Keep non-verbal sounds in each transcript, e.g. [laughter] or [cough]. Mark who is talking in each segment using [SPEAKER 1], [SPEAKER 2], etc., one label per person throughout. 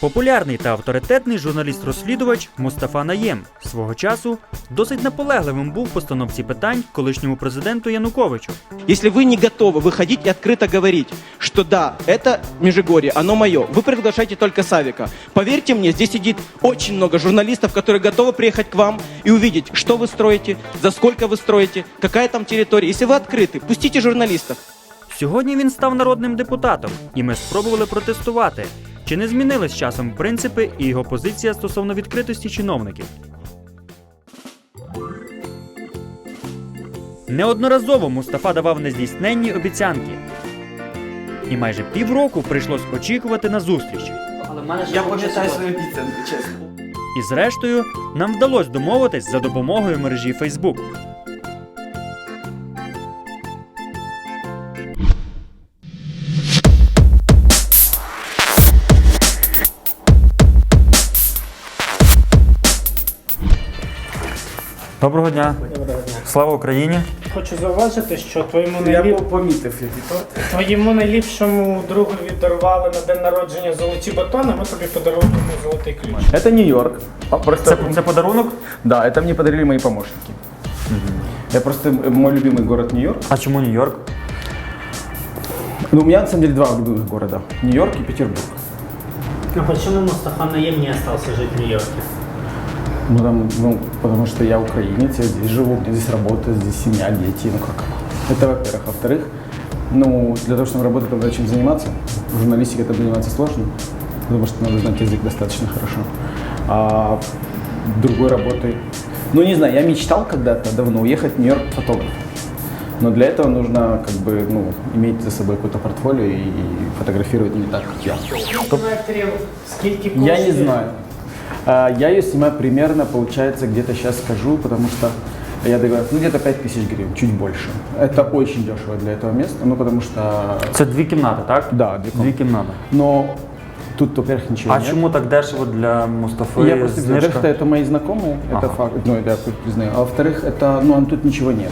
[SPEAKER 1] Популярний та авторитетний журналіст-розслідувач Мустафа Наєм свого часу досить наполегливим був в постановці питань колишньому президенту Януковичу.
[SPEAKER 2] Если вы не готовы выходить и открыто говорить, что да, это Межигорье, оно мое, вы приглашаете только Савика. Поверьте мне, здесь сидит очень много журналистов, которые готовы приехать к вам и увидеть, что вы строите, за сколько вы строите, какая там территория. Если вы открыты, пустите журналистов.
[SPEAKER 1] Сьогодні він став народним депутатом, і ми спробували протестувати, чи не змінились з часом принципи і його позиція стосовно відкритості чиновників. Неодноразово Мустафа давав нездійсненні обіцянки. І майже півроку прийшлось очікувати на зустріч.
[SPEAKER 3] Я пам'ятаю свої обіцянки, чесно.
[SPEAKER 1] І зрештою, нам вдалося домовитись за допомогою мережі Facebook. Доброго дня. Слава Україні.
[SPEAKER 4] Хочу зауважити, що твоєму,
[SPEAKER 3] Я
[SPEAKER 4] найліп...
[SPEAKER 3] помітив епітет.
[SPEAKER 4] твоєму найліпшому другу віддарували на день народження золоті батони, ми тобі подаруємо золотий ключ.
[SPEAKER 5] Это Нью-Йорк. А, Просто,
[SPEAKER 1] Це, це подарунок?
[SPEAKER 5] Да, это мне подарили мои помощники. Я просто э, мой любимый город Нью-Йорк.
[SPEAKER 1] А чому Нью-Йорк?
[SPEAKER 5] Ну, у меня на самом деле два любимых города: Нью-Йорк и Петербург.
[SPEAKER 4] А почему Мустафа Наем не остался жить в Нью-Йорке?
[SPEAKER 5] Ну, там, ну, потому что я украинец, я здесь живу, у меня здесь работа, здесь семья, дети, ну как. Это во-первых. Во-вторых, ну, для того, чтобы работать, надо чем заниматься. В журналистике это заниматься сложно, потому что надо знать язык достаточно хорошо. А другой работой, ну, не знаю, я мечтал когда-то давно уехать в Нью-Йорк фотографом. Но для этого нужно как бы ну, иметь за собой какое-то портфолио и фотографировать не так, как я.
[SPEAKER 4] Метрів, скільки
[SPEAKER 5] Я не
[SPEAKER 4] коштує?
[SPEAKER 5] знаю. А, Я ее снимаю примерно, получается, где-то сейчас скажу, потому что я договорился, ну где-то 5 тысяч гривен, чуть больше. Это очень дешево для этого места, ну потому что,
[SPEAKER 1] Це дві кімнати, так?
[SPEAKER 5] да, две
[SPEAKER 1] Дві
[SPEAKER 5] комнаты.
[SPEAKER 1] кімнати.
[SPEAKER 5] Но тут, во-первых, ничего
[SPEAKER 1] А
[SPEAKER 5] нет.
[SPEAKER 1] чому так дешево для Мустафи?
[SPEAKER 5] Я просто говорю,
[SPEAKER 1] знижка?
[SPEAKER 5] что это мои знакомые, это
[SPEAKER 1] Ага.
[SPEAKER 5] факт, ну это я признаю. А во-вторых, это, ну тут ничего нет.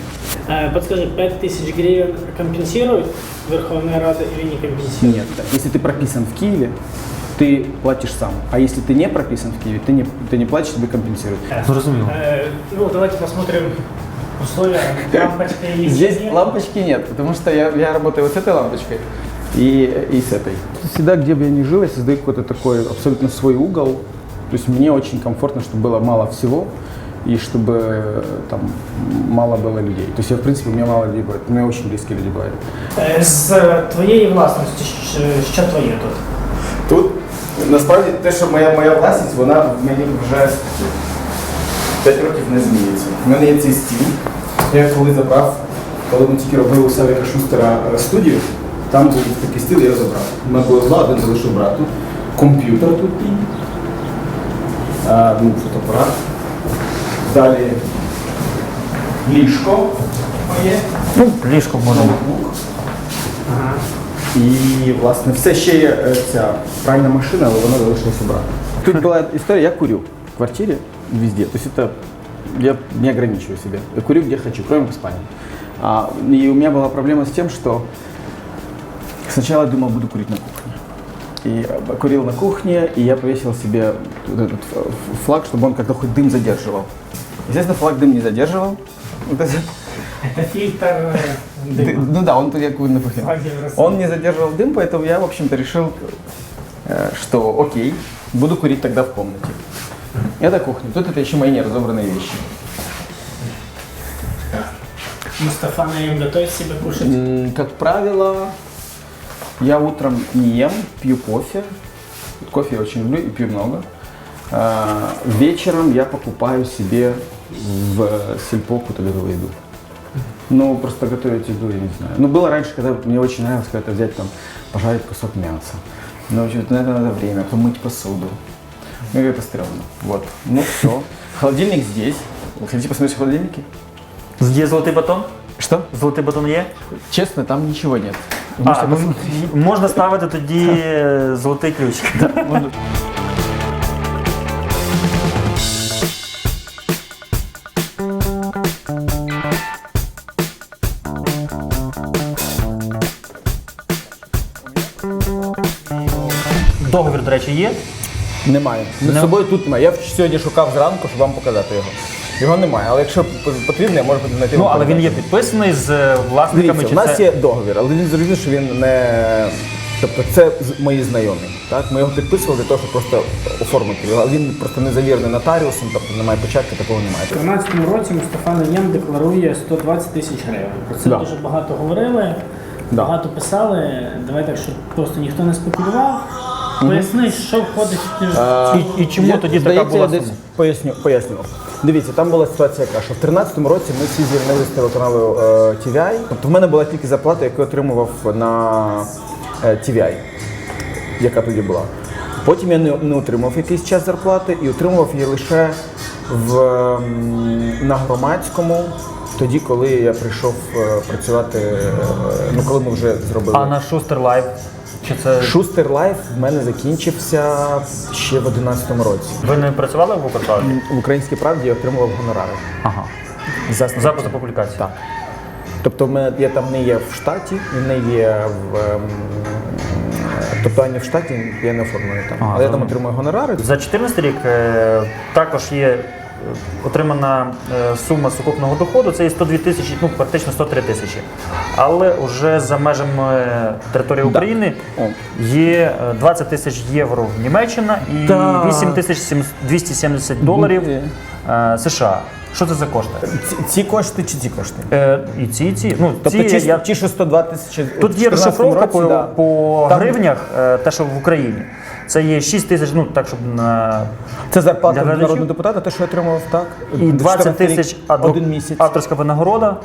[SPEAKER 4] Е, Подскажи, 5 тисяч гривень компенсирують Верховна Рада или не компенсирует?
[SPEAKER 5] Нет. Если ты прописан в Киеве, ты платишь сам. А если ты не прописан в Киеве, ты не, ты не платишь, тебе компенсируют.
[SPEAKER 1] Зрозуміло.
[SPEAKER 4] Э, ну, давайте посмотрим условия. Лампочка есть?
[SPEAKER 5] Здесь
[SPEAKER 4] Нет?
[SPEAKER 5] лампочки нет, потому что я, я работаю вот с этой лампочкой и, и с этой. Всегда, где бы я ни жил, я создаю какой-то такой абсолютно свой угол. То есть мне очень комфортно, чтобы было мало всего и чтобы э, там мало было людей. То есть я, в принципе, у меня мало людей бывает, у меня очень близкие люди бывают.
[SPEAKER 4] Е, З твоєї власності, що- що твоє тут?
[SPEAKER 5] Насправді те, що моя, моя власність, вона в мені вже 5 років не змінюється. У мене є цей стіл. Я коли забрав, коли ми тільки робили у Савіка Шустера е, студію, там був такий стіл, я його забрав. У мене було два, один залишив брату. Комп'ютер тут і ну, фотоапарат. Далі ліжко моє.
[SPEAKER 1] Ну, ліжко можна.
[SPEAKER 5] ноутбук. І, власне, все ще є е, ця пральна машина, але вона залишилася брати. Тут була історія, я курю в квартирі везде. То есть это я не ограничиваю себя. Я курю где хочу, кроме в спальне. А, и у меня была проблема с тем, что сначала я думал, буду курить на кухне. И э, курил на кухне, и я повесил себе вот этот ф- ф- флаг, чтобы он как-то хоть дым задерживал. Естественно, флаг дым не задерживал. Вот это-
[SPEAKER 4] Это фильтр э, дыма.
[SPEAKER 5] ну да, он я курю на кухне.
[SPEAKER 4] Флаги в России.
[SPEAKER 5] Он не задерживал дым, поэтому я, в общем-то, решил, э, что окей, буду курить тогда в комнате. Это кухня. Тут это еще мои неразобранные вещи.
[SPEAKER 4] Мустафа Наем готовит себе кушать?
[SPEAKER 5] Как правило, я утром не ем, пью кофе. Кофе я очень люблю и пью много. А, Вечером я покупаю себе в сельпо какую-то готовую еду. Ну, просто готовить еду, я не знаю. Ну, было раньше, когда вот мне очень нравилось когда-то взять там, пожарить кусок мяса. Но, в общем, на это надо время, потом мыть посуду. Ну, это стрёмно. Вот. Ну, все. Холодильник здесь. Вы хотите посмотреть в холодильнике?
[SPEAKER 1] Є золотий батон?
[SPEAKER 5] Что?
[SPEAKER 1] Золотий батон є?
[SPEAKER 5] Честно, там ничего нет. Вы
[SPEAKER 1] А,
[SPEAKER 5] можете
[SPEAKER 1] ну,
[SPEAKER 5] посмотреть.
[SPEAKER 1] можна ставити тоді е, [laughs] золотий ключик. Речі, є.
[SPEAKER 5] Немає. З собою тут немає. Я сьогодні шукав зранку, щоб вам показати його. Його немає, але якщо потрібно, я можу знайти.
[SPEAKER 1] Ну але він є підписаний з е, власниками.
[SPEAKER 5] Дивіться,
[SPEAKER 1] чи
[SPEAKER 5] у нас
[SPEAKER 1] це...
[SPEAKER 5] є договір, але він зрозумів, що він не. Тобто це мої знайомі. Так? Ми його підписували для того, щоб просто оформити його. Але він просто не завірений нотаріусом, тобто немає початку, такого немає.
[SPEAKER 4] У 2013 році Мустафа Наєм декларує 120 тисяч гривень. Про це
[SPEAKER 5] Да.
[SPEAKER 4] дуже багато говорили,
[SPEAKER 5] Да.
[SPEAKER 4] багато писали. Давай так, щоб просто ніхто не спекулював. Поясни, що входить в ті ж.
[SPEAKER 1] І, і чому
[SPEAKER 5] Я,
[SPEAKER 1] тоді
[SPEAKER 5] здається,
[SPEAKER 1] така була
[SPEAKER 5] десь
[SPEAKER 1] сума?
[SPEAKER 5] поясню, поясню. Дивіться, там була ситуація яка, що в 13-му році ми всі звільнилися з телеканалу е, TVI. Тобто в мене була тільки зарплата, яку я отримував на е, TVI, яка тоді була. Потім я не, не отримав якийсь час зарплати і отримував її лише в, м, на громадському, тоді, коли я прийшов е, працювати, е, ну коли ми вже зробили.
[SPEAKER 1] А на Шустер Лайв? Чи це
[SPEAKER 5] Шустер Лайф в мене закінчився ще в 11-му році.
[SPEAKER 1] ви не працювали в Укрправді?
[SPEAKER 5] В українській правді я отримував гонорари.
[SPEAKER 1] Ага.
[SPEAKER 5] За
[SPEAKER 1] Запис за публікацію.
[SPEAKER 5] Так. Тобто в мене, я там не є в штаті, і не є в. ем, Тобто ані в штаті я не оформлений там. Але я там отримую гонорари.
[SPEAKER 1] За 14 рік е, також є отримана е, сума сукупного доходу, це є 102 тисячі, ну практично 103 тисячі. Але вже за межами території України є е, 20 тисяч євро в Німеччина і 8 тисяч 270 доларів е, США. Що це за кошти?
[SPEAKER 5] Ці, ці кошти чи ці кошти?
[SPEAKER 1] Е, і ці, і ці. Ну,
[SPEAKER 5] Тобто
[SPEAKER 1] ці,
[SPEAKER 5] ті,
[SPEAKER 1] я,
[SPEAKER 5] ті, що 102 тисячі.
[SPEAKER 1] Тут є
[SPEAKER 5] 14
[SPEAKER 1] розшифровка по,
[SPEAKER 5] да.
[SPEAKER 1] по
[SPEAKER 5] Там-
[SPEAKER 1] гривнях, е, те, що в Україні. Це є 6 тисяч, ну так, щоб на
[SPEAKER 5] Це зарплата
[SPEAKER 1] Для
[SPEAKER 5] народного депутата, те, що я отримував так.
[SPEAKER 1] і 20 тисяч адвок-
[SPEAKER 5] один місяць.
[SPEAKER 1] авторська винагорода.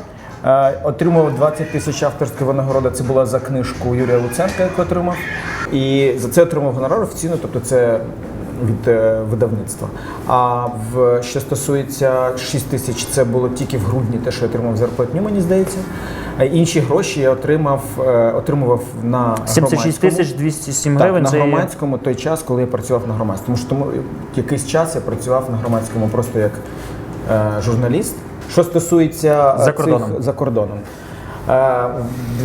[SPEAKER 5] Е, Отримував 20 тисяч авторська винагорода. Це була за книжку Юрія Луценка, яку отримав. І за це отримав гонорар офіційно, тобто це від е, видавництва. А в що стосується 6 тисяч, це було тільки в грудні, те, що я отримав зарплатню, мені здається. Інші гроші я отримав, е, отримував на
[SPEAKER 1] 76
[SPEAKER 5] громадському.
[SPEAKER 1] тисяч 207
[SPEAKER 5] Так, на громадському той час, коли я працював на громадському. Тому що тому якийсь час я працював на громадському просто як е, журналіст. Що стосується е,
[SPEAKER 1] За кордоном.
[SPEAKER 5] цих за кордоном. Е, в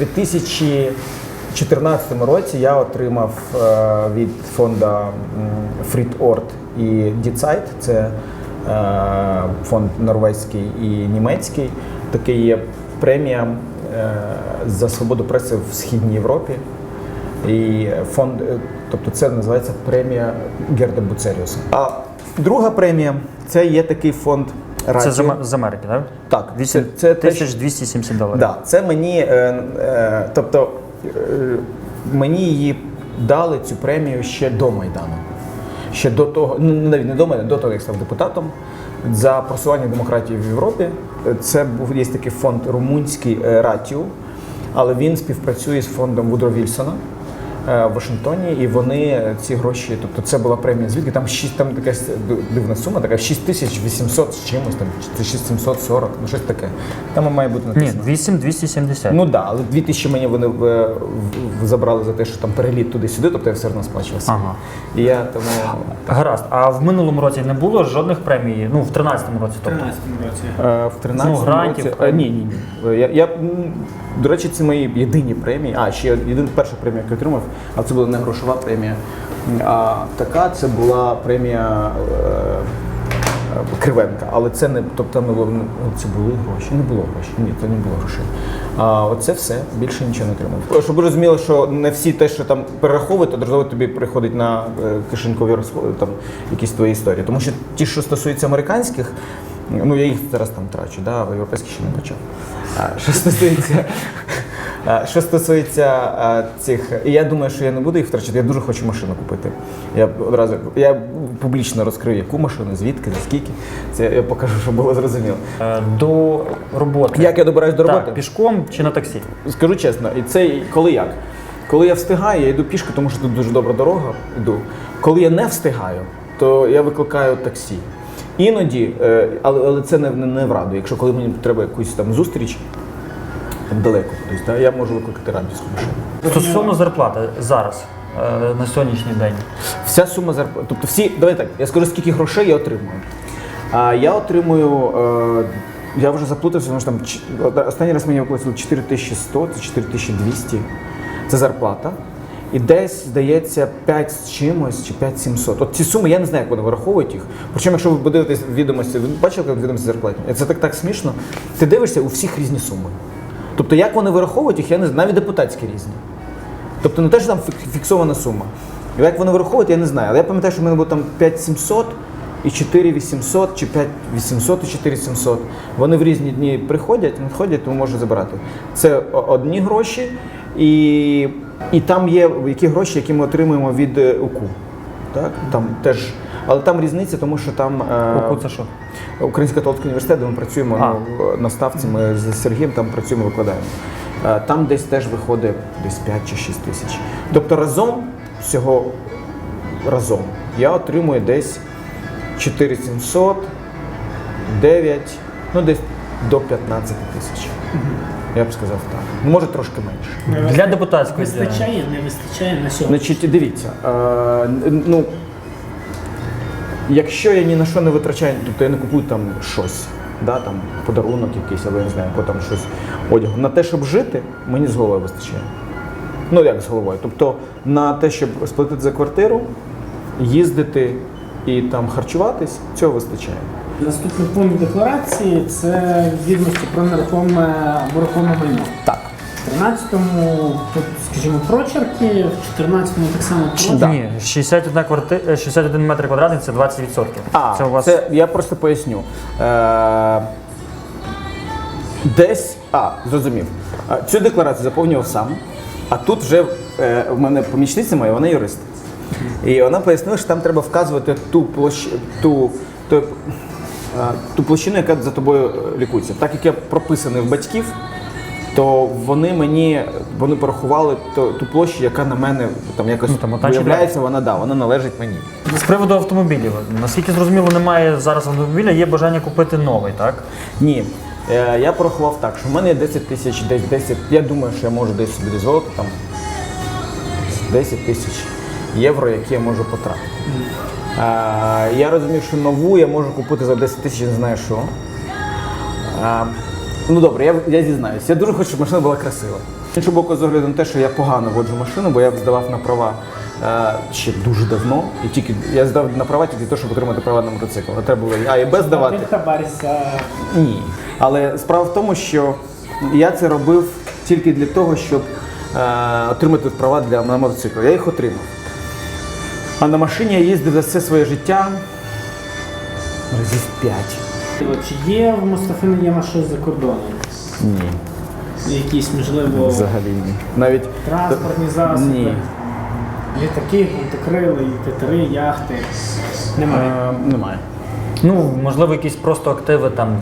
[SPEAKER 5] 2014 році я отримав е, від фонду Фріт-Орд і Діцайт, це е, фонд норвезький і німецький. Таке є премія е, за свободу преси в Східній Європі. І фонд, тобто це називається премія Герда Буцеріуса. А друга премія це є такий фонд Радіо.
[SPEAKER 1] Це з, Америки, так?
[SPEAKER 5] Так,
[SPEAKER 1] 8
[SPEAKER 5] це- це те,
[SPEAKER 1] тисяч 270 доларів.
[SPEAKER 5] Да, це мені, е, е, тобто мені її дали цю премію ще до Майдану. Ще до того, ну навіть не до мене, до того, як став депутатом за просування демократії в Європі. Е, Це був є такий фонд румунський е, Ратіу, але він співпрацює з фондом Вудро Вільсона. Е, В Вашингтоні, і вони е, ці гроші, тобто це була премія звідки там 6, там така с- дивна сума, така 6800 з чимось, там чи 6740, ну щось таке. Там має бути
[SPEAKER 1] Ні,
[SPEAKER 5] написано.
[SPEAKER 1] 8 270.
[SPEAKER 5] Ну так, да, але 2000 мені вони е, в- в- забрали за те, що там переліт туди-сюди, тобто я все одно сплачував. сам.
[SPEAKER 1] Ага.
[SPEAKER 5] І я тому
[SPEAKER 1] Гаразд. А в минулому році не було жодних премій, ну в 13-му році,
[SPEAKER 4] В
[SPEAKER 1] тобто.
[SPEAKER 4] 13 році.
[SPEAKER 5] е, в 13
[SPEAKER 1] Ну, грантів,
[SPEAKER 5] році. Е, ні, ні, ні. Я, я, до речі, це мої єдині премії. А, ще єдина перша премія, яку я отримав, а це була не грошова премія. А така це була премія. Е, Кривенка, але це не тобто не було ну, це були гроші. Не було грошей. Ні, це не було грошей. А оце все більше нічого не отримав. Щоб ви розуміли, що не всі те, що там перераховують, одразу тобі приходить на е, кишенькові розходи, там якісь твої історії. Тому що ті, що стосуються американських, ну я їх зараз там трачу, да, а європейські ще не почав. А що стосується. А, Що стосується цих, і я думаю, що я не буду їх втрачати. Я дуже хочу машину купити. Я одразу я публічно розкрию, яку машину, звідки, за скільки. Це я покажу, щоб було зрозуміло.
[SPEAKER 1] Е, До роботи.
[SPEAKER 5] Як я добираюсь до роботи?
[SPEAKER 1] Так, пішком чи на таксі?
[SPEAKER 5] Скажу чесно, і це коли як? Коли я встигаю, я йду пішки, тому що тут дуже добра дорога. Йду. Коли я не встигаю, то я викликаю таксі. Іноді, е, але, але це не, не, не в раду. Якщо коли мені треба якусь там зустріч там далеко кудись, да, я можу викликати радіусну машину.
[SPEAKER 1] Стосовно зарплати зараз, е, на сьогоднішній день.
[SPEAKER 5] Вся сума зарплати. Тобто всі, давай так, я скажу, скільки грошей я отримую. А я отримую, е, я вже заплутався, тому що там ч- останній раз мені виплатили 4100, це 4200. Це зарплата. І десь, здається, 5 з чимось чи 5 700. От ці суми, я не знаю, як вони вираховують їх. Причому, якщо ви подивитесь відомості, ви бачили як відомості зарплатні? Це так, так смішно. Ти дивишся у всіх різні суми. Тобто, як вони вираховують їх, я не знаю, навіть депутатські різні. Тобто не те, що там фіксована сума. Як вони вираховують, я не знаю. Але я пам'ятаю, що в мене було там 5700 і 4800, чи 5800 і 4700. Вони в різні дні приходять, надходять, тому можуть забирати. Це одні гроші, і, і там є які гроші, які ми отримуємо від е, УКУ. Так? Там теж, але там різниця, тому що там е,
[SPEAKER 1] Оку це що?
[SPEAKER 5] Український католицький університет, де ми працюємо
[SPEAKER 1] А.
[SPEAKER 5] ну, на ставці, ми з Сергієм там працюємо, викладаємо. Е, Там десь теж виходить десь 5 чи 6 тисяч. Тобто разом, всього разом, я отримую десь 4700, 9, ну десь до 15 тисяч. Я б сказав так. Може трошки менше.
[SPEAKER 1] Для депутатської.
[SPEAKER 4] Вистачає, не вистачає на сьогодні.
[SPEAKER 5] Значить, дивіться, е, ну, якщо я ні на що не витрачаю, тобто я не купую там щось, да, там, подарунок якийсь, або я не знаю, або там щось одягу. На те, щоб жити, мені з головою вистачає. Ну, як з головою? Тобто на те, щоб сплатити за квартиру, їздити і там харчуватись, цього вистачає.
[SPEAKER 4] Наступний пункт декларації це відомості про нерухоме або рухоме майно.
[SPEAKER 5] Так.
[SPEAKER 4] В 13-му тут, скажімо, прочерки, в 14-му так само прочерки.
[SPEAKER 1] Ні, 61 кварти... е, 61 метр квадратний це 20%.
[SPEAKER 5] А,
[SPEAKER 1] це у вас
[SPEAKER 5] це я просто поясню. Е, десь, а, зрозумів. Е, Цю декларацію заповнював сам, а тут вже е, в мене помічниця моя, вона юрист. І вона пояснила, що там треба вказувати ту площ... ту, ту, е, ту площину, яка за тобою е, лікується. Так як я прописаний в батьків, то вони мені вони порахували ту, ту площу, яка на мене там якось
[SPEAKER 1] Ну, там
[SPEAKER 5] виявляється, вона да, вона належить мені.
[SPEAKER 1] з приводу автомобілів. Наскільки зрозуміло, немає зараз автомобіля, є бажання купити новий, так?
[SPEAKER 5] Ні. Е, я порахував так, що в мене є 10 тисяч, десь 10. Я думаю, що я можу десь собі дозволити там 10 тисяч євро, які я можу потратити. Е, я розумію, що нову я можу купити за 10 тисяч, не знаю що. Е, ну добре, я, я зізнаюся. Я дуже хочу, щоб машина була красива. З іншого боку, з огляду на те, що я погано воджу машину, бо я здавав на права е, ще дуже давно. І тільки я здав на права тільки для того, щоб отримати права на мотоцикл. А треба було А і Б здавати. Ні. Але справа в тому, що я це робив тільки для того, щоб е, отримати права для на мотоцикл. Я їх отримав. А на машині я їздив за все своє життя разів п'ять.
[SPEAKER 4] Чи є в Мустафи Єма щось за кордоном?
[SPEAKER 5] Ні,
[SPEAKER 4] Якісь, можливо,
[SPEAKER 5] взагалі ні. Навіть
[SPEAKER 4] транспортні засоби?
[SPEAKER 5] Ні.
[SPEAKER 4] Літаки, гвинтокрили, катери, яхти. Немає.
[SPEAKER 5] Е, немає.
[SPEAKER 1] Ну, можливо, якісь просто активи там,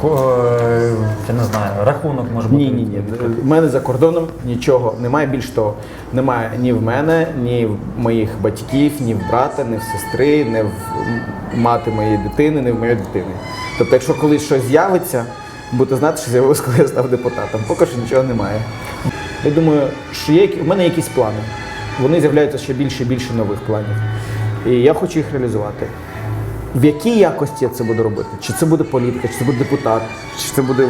[SPEAKER 1] ко- е, я не знаю, рахунок може бути.
[SPEAKER 5] Ні, ні, ні. В мене за кордоном нічого немає. Більш того, немає ні в мене, ні в моїх батьків, ні в брата, ні в сестри, ні в мати моєї дитини, ні в моєї дитини. Тобто, якщо колись щось з'явиться, будете знати, що з'явилось, коли я став депутатом. Поки що нічого немає. Я думаю, що є, в мене якісь плани. Вони з'являються ще більше і більше нових планів. І я хочу їх реалізувати. В якій якості я це буду робити? Чи це буде політика, чи це буде депутат, чи це буде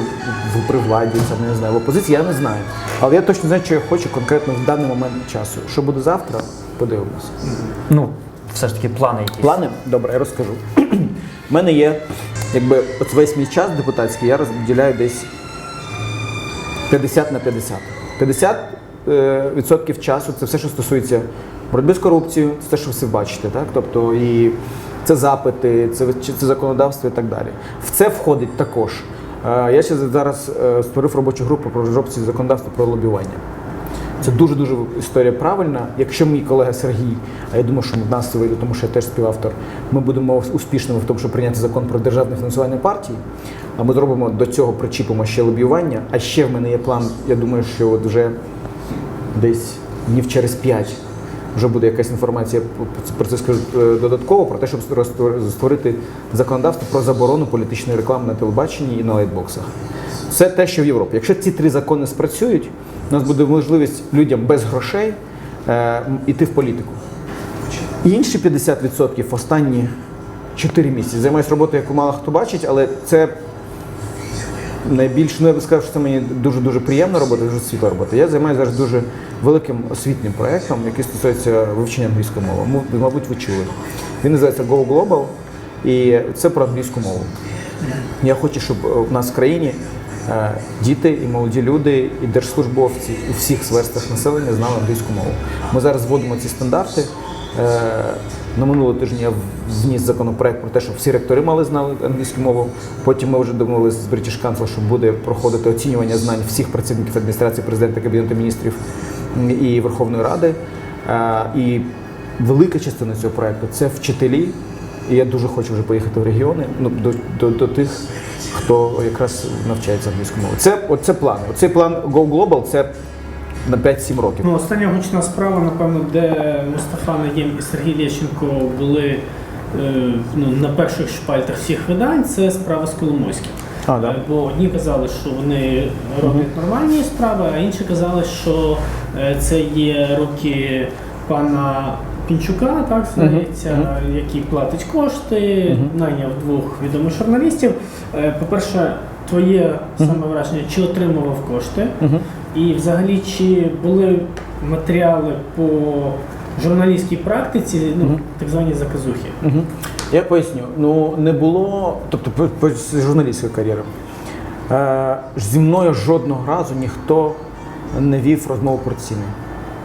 [SPEAKER 5] в при владі, це не знаю. В опозиції я не знаю. Але я точно знаю, що я хочу конкретно в даний момент часу. Що буде завтра, подивимося.
[SPEAKER 1] Ну, все ж таки плани якісь.
[SPEAKER 5] Плани? Добре, я розкажу. У мене є, якби от весь мій час депутатський, я розділяю десь 50 на 50. 50 е, відсотків часу це все, що стосується боротьби з корупцією, це те, що ви всі бачите, так? Тобто і це запити, це, це законодавство і так далі. В це входить також. Е, Я ще зараз е, створив робочу групу про розробці законодавства про лобіювання. Це дуже дуже історія правильна. Якщо мій колега Сергій, а я думаю, що в нас це вийде, тому що я теж співавтор, ми будемо успішними в тому, щоб прийняти закон про державне фінансування партій. А ми зробимо до цього причіпимо ще лобіювання. А ще в мене є план. Я думаю, що от вже десь днів через п'ять вже буде якась інформація про це скажу е, додатково, про те, щоб створити законодавство про заборону політичної реклами на телебаченні і на лайтбоксах. Це те, що в Європі. Якщо ці три закони спрацюють, у нас буде можливість людям без грошей е, йти в політику. Інші 50% останні 4 місяці. Займаюся роботою, яку мало хто бачить, але це найбільш, ну я би сказав, що це мені дуже дуже приємна робота, дуже світла робота. Я займаюся зараз дуже великим освітнім проєктом, який стосується вивчення англійської мови. Мабуть, ви чули. Він називається Go Global, і це про англійську мову. Я хочу, щоб е, у нас в країні е, діти і молоді люди, і держслужбовці у всіх верствах населення знали англійську мову. Ми зараз вводимо ці стандарти. На минулого тижня я вніс законопроект про те, щоб всі ректори мали знали англійську мову. Потім ми вже домовилися з British Council, що буде проходити оцінювання знань всіх працівників адміністрації президента, кабінету міністрів і Верховної Ради. Е, І велика частина цього проекту це вчителі. І я дуже хочу вже поїхати в регіони ну, до, до, до тих, хто якраз навчається англійську мову. Це оце план. Оцей план Go Global це на 5-7 років.
[SPEAKER 4] Ну, остання гучна справа, напевно, де Мустафа Наєм і Сергій Лещенко були е, ну, на перших шпальтах всіх видань, це справа з Коломойським.
[SPEAKER 5] А, да.
[SPEAKER 4] Е, Бо одні казали, що вони роблять нормальні справи, а інші казали, що е, це є руки пана Пінчука, так здається, який платить кошти, найняв двох відомих журналістів. Е, По-перше, твоє саме враження, чи отримував кошти, і взагалі чи були матеріали по журналістській практиці, ну так звані заказухи.
[SPEAKER 5] Мгм. Я поясню. Ну не було, тобто по, по з журналістської кар'єри. Е, зі мною жодного разу ніхто не вів розмову про ціни.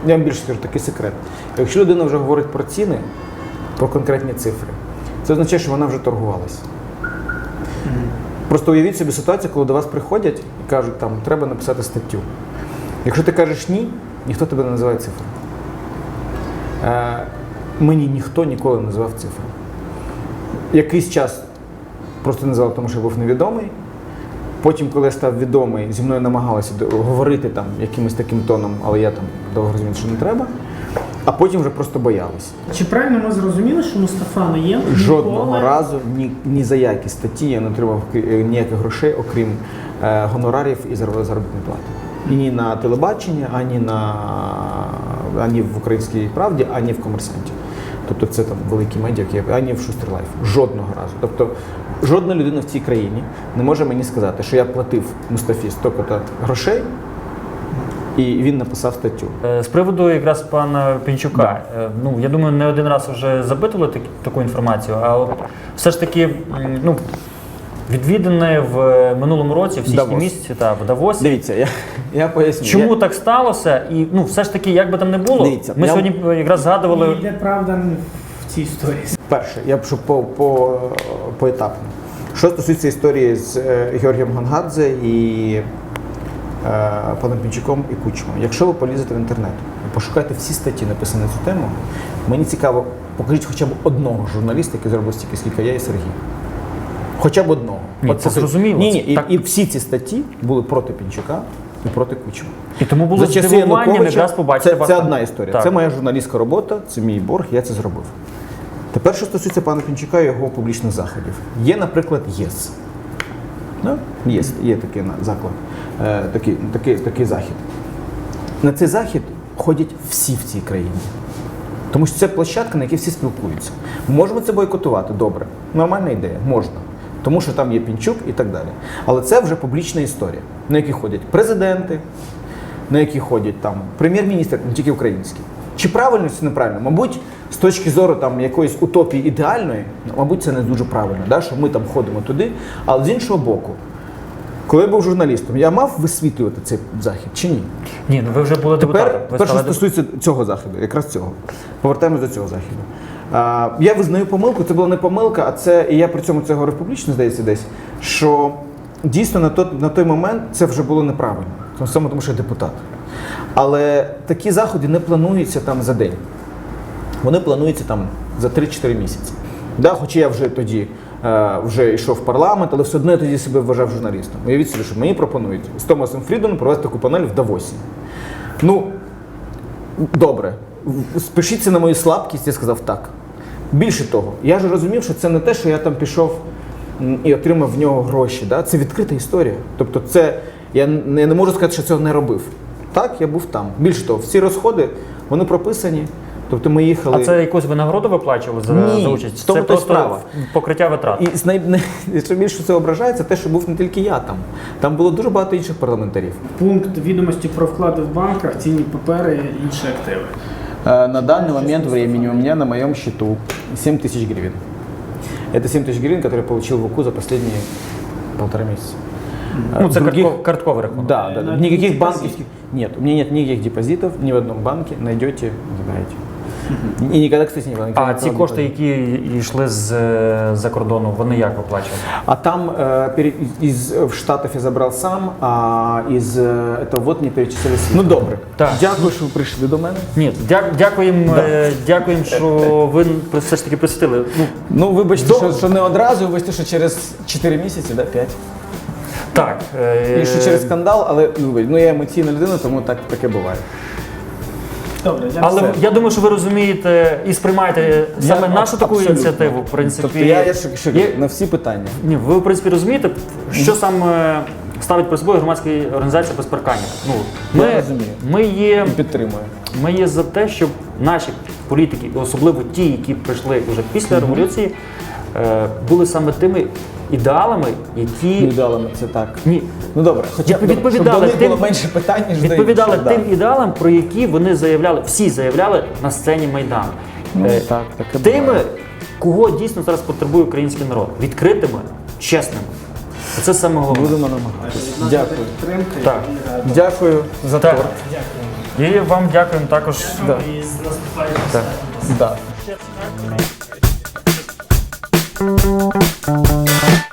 [SPEAKER 5] Я вам більше скажу, такий секрет. Якщо людина вже говорить про ціни, про конкретні цифри, це означає, що вона вже торгувалась. Просто уявіть собі ситуацію, коли до вас приходять і кажуть, там треба написати статтю. Якщо ти кажеш ні, ніхто тебе не називає цифру. Е, мені ніхто ніколи не називав цифру. Якийсь час просто називав, тому що я був невідомий. Потім, коли я став відомий, зі мною намагалися говорити там якимось таким тоном, але я там довго розумів, що не треба. А потім вже просто боялись.
[SPEAKER 4] Чи правильно ми зрозуміли, що Мустафа Наєм
[SPEAKER 5] Жодного
[SPEAKER 4] ніколи
[SPEAKER 5] разу ні, ні за які статті я не отримав ніяких грошей, окрім е, гонорарів і заробітної плати. Ні на телебаченні, ані на ані в українській правді, ані в комерсанті. Тобто це там великі медіа, які ані в Шустер Лайф. Жодного разу. Тобто жодна людина в цій країні не може мені сказати, що я платив Мустафі столько-то грошей, і він написав статтю.
[SPEAKER 1] Е, З приводу якраз пана Пінчука, е, ну я думаю, не один раз вже запитували так- таку інформацію, а от все ж таки, ну відвідані в минулому році, в січні
[SPEAKER 5] Давос.
[SPEAKER 1] місяці та в Давосі.
[SPEAKER 5] Дивіться, я, я поясню.
[SPEAKER 1] Чому
[SPEAKER 5] Я-
[SPEAKER 1] так сталося? І ну, все ж таки, як би там не було,
[SPEAKER 5] Дивіться,
[SPEAKER 1] ми
[SPEAKER 5] я-
[SPEAKER 1] сьогодні е, якраз згадували.
[SPEAKER 4] І де правда в цій історії?
[SPEAKER 5] Перше, я пишу по, по, поетапно. Що стосується історії з е, Георгієм Гонгадзе і е, паном Пінчуком і Кучмом. Якщо ви полізете в інтернет і пошукаєте всі статті, написані на цю тему, мені цікаво, покажіть хоча б одного журналіста, який зробив стільки, скільки я і Сергій. Хоча б одного.
[SPEAKER 1] Ні, це зрозуміло,
[SPEAKER 5] Ні, ні, і,
[SPEAKER 1] так.
[SPEAKER 5] і всі ці статті були проти Пінчука і проти Кучма.
[SPEAKER 1] І тому було
[SPEAKER 5] За часи Януковича
[SPEAKER 1] побачити
[SPEAKER 5] це,
[SPEAKER 1] вас
[SPEAKER 5] це одна історія.
[SPEAKER 1] Так.
[SPEAKER 5] Це моя журналістська робота, це мій борг, я це зробив. Тепер, що стосується пана Пінчука і його публічних заходів. Є, наприклад, ЄС. Да? Є, є такий заклад, е, такий, такий, такий захід. На цей захід ходять всі в цій країні. Тому що це площадка, на якій всі спілкуються. Можемо це бойкотувати, добре. Нормальна ідея, можна. Тому що там є Пінчук і так далі. Але це вже публічна історія, на які ходять президенти, на які ходять там прем'єр-міністр, не тільки український. Чи правильно чи неправильно? Мабуть, з точки зору там якоїсь утопії ідеальної, ну, мабуть, це не дуже правильно, да? що ми там ходимо туди. Але з іншого боку, коли я був журналістом, я мав висвітлювати цей захід чи ні?
[SPEAKER 1] Ні, ну ви вже були депутатом.
[SPEAKER 5] Тепер,
[SPEAKER 1] Ви
[SPEAKER 5] тепер що стосується цього заходу, якраз цього. Повертаємось до цього заходу. Я визнаю помилку, це була не помилка, а це, і я при цьому це говорив публічно, здається, десь, що дійсно на той, на той момент це вже було неправильно. Тому саме тому, що я депутат. Але такі заходи не плануються там за день. Вони плануються там за 3-4 місяці. Да, хоча я вже тоді е, вже йшов в парламент, але все одно я тоді себе вважав журналістом. Уявіть собі, що мені пропонують з Томасом Фрідоном провести таку панель в Давосі. Ну, добре, спишіться на мою слабкість, я сказав так. Більше того, я ж розумів, що це не те, що я там пішов і отримав в нього гроші. Да? Це відкрита історія. Тобто, це я не, не можу сказати, що цього не робив. Так, я був там. Більше того, всі розходи вони прописані. Тобто ми їхали.
[SPEAKER 1] А це якусь винагороду виплачували за,
[SPEAKER 5] Ні,
[SPEAKER 1] за участь? це
[SPEAKER 5] то
[SPEAKER 1] просто
[SPEAKER 5] справа.
[SPEAKER 1] покриття витрат.
[SPEAKER 5] І най... най- [laughs] що більше це ображає, це те, що був не тільки я там. Там було дуже багато інших парламентарів.
[SPEAKER 4] Пункт відомості про вклади в банках, цінні папери, інші активи.
[SPEAKER 5] Э, На данный момент времени у меня на моем счету 7 тысяч гривен. Это 7 тысяч гривен, которые я получил в УКУ за последние полтора месяца. А
[SPEAKER 1] Ну, це
[SPEAKER 5] других-
[SPEAKER 1] картко- картковий рахунок.
[SPEAKER 5] Да, да,
[SPEAKER 4] одних
[SPEAKER 5] Никаких банковских. Нет, у меня нет никаких депозитов ни в одном банке. Найдете, знаете. И никогда, кстати, не было. никогда
[SPEAKER 1] А
[SPEAKER 5] не
[SPEAKER 1] ці
[SPEAKER 5] было
[SPEAKER 1] кошти,
[SPEAKER 5] депозитов.
[SPEAKER 1] які йшли з, е, за кордону, вони як виплачували?
[SPEAKER 5] А там э, пере- из в Штатов я забрал сам, а из э, этого вот мне перечислили. свій. Ну добре.
[SPEAKER 1] Так.
[SPEAKER 5] Дякую, що ви прийшли до мене.
[SPEAKER 1] Ні, дя, дякуємо, е, дякуємо, що ви все ж таки присвятили. Ну,
[SPEAKER 5] Ну, вибачте,
[SPEAKER 1] Добре.
[SPEAKER 5] що, що не одразу, вибачте, що через 4 місяці, да, 5.
[SPEAKER 1] так. е,
[SPEAKER 5] І що через скандал, але ну, вибач, ну я емоційна людина, тому так таке буває.
[SPEAKER 4] Добре, я
[SPEAKER 1] Але
[SPEAKER 4] все.
[SPEAKER 1] я думаю, що ви розумієте і сприймаєте саме
[SPEAKER 5] Я
[SPEAKER 1] нашу таку
[SPEAKER 5] абсолютно.
[SPEAKER 1] ініціативу. В принципі,
[SPEAKER 5] Тобто я, я що, що,
[SPEAKER 1] є-
[SPEAKER 5] на всі питання.
[SPEAKER 1] Ні, ви в принципі розумієте, що саме ставить перед собою громадська організація без паркання. Ну, ми,
[SPEAKER 5] Я розумію.
[SPEAKER 1] ми є
[SPEAKER 5] Підтримую.
[SPEAKER 1] Ми є за те, щоб наші політики, особливо ті, які прийшли вже після революції, е, були саме тими ідеалами, які
[SPEAKER 5] Ідеалами це так.
[SPEAKER 1] ні,
[SPEAKER 5] Ну добре, хоча
[SPEAKER 1] Відповідали
[SPEAKER 5] щоб до них
[SPEAKER 1] тим-
[SPEAKER 5] було менше питань, ніж до
[SPEAKER 1] відповідали
[SPEAKER 5] інших,
[SPEAKER 1] тим ідеалам, про які вони заявляли, всі заявляли на сцені Майдану.
[SPEAKER 5] Ну,
[SPEAKER 1] Е,
[SPEAKER 5] так, таке
[SPEAKER 1] тими,
[SPEAKER 5] буває.
[SPEAKER 1] кого дійсно зараз потребує український народ, відкритими, чесними. Це саме головне.
[SPEAKER 5] Будемо намагатися. Дякую.
[SPEAKER 4] підтримка
[SPEAKER 1] Так.
[SPEAKER 5] Дякую за
[SPEAKER 1] Так.
[SPEAKER 5] торт.
[SPEAKER 4] Дякую.
[SPEAKER 1] І вам дякуємо також.
[SPEAKER 5] Да.
[SPEAKER 4] І з наступаючим
[SPEAKER 1] Так.
[SPEAKER 4] Да. Thank
[SPEAKER 5] you.